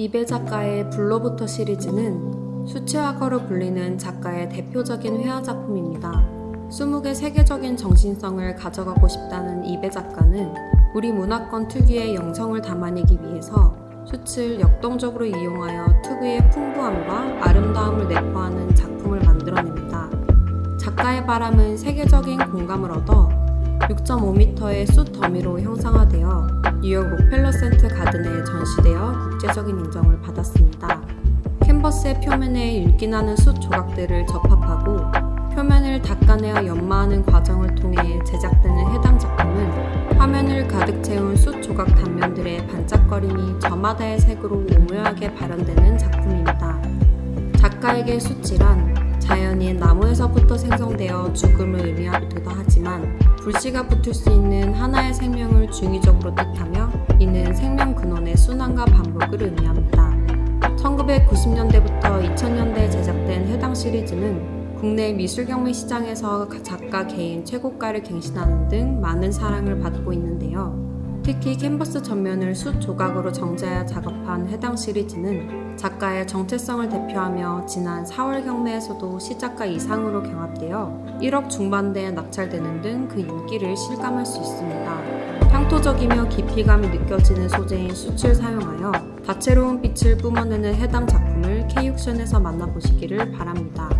이배 작가의 블로부터 시리즈는 수채화가로 불리는 작가의 대표적인 회화 작품입니다. 20개 세계적인 정신성을 가져가고 싶다는 이배 작가는 우리 문화권 특유의 영성을 담아내기 위해서 숫을 역동적으로 이용하여 특유의 풍부함과 아름다움을 내포하는 작품을 만들어냅니다. 작가의 바람은 세계적인 공감을 얻어 6.5m의 숫 더미로 형상화되어 뉴욕 록펠러 센트 가든에 전시되어 국제적인 인정을 받았습니다. 캔버스의 표면에 윤기나는 숫 조각들을 접합하고 표면을 닦아내어 연마하는 과정을 통해 제작되는 해당 작품은 화면을 가득 채운 숫 조각 단면들의 반짝거림이 저마다의 색으로 오묘하게 발현되는 작품입니다. 작가에게 숫이란 자연인 나무에서부터 생성되어 죽음을 의미하기도 하지만 불씨가 붙을 수 있는 하나의 생명을 중의적으로 뜻하며 이는 생명 근원의 순환과 반복을 의미합니다. 1990년대부터 2000년대에 제작된 해당 시리즈는 국내 미술 경매 시장에서 작가 개인 최고가를 갱신하는 등 많은 사랑을 받고 있는데요. 특히 캔버스 전면을 숫 조각으로 정자하여 작업한 해당 시리즈는 작가의 정체성을 대표하며 지난 4월 경매에서도 시작가 이상으로 경합되어 1억 중반대에 낙찰되는 등 그 인기를 실감할 수 있습니다. 향토적이며 깊이감이 느껴지는 소재인 숯을 사용하여 다채로운 빛을 뿜어내는 해당 작품을 K육션에서 만나보시기를 바랍니다.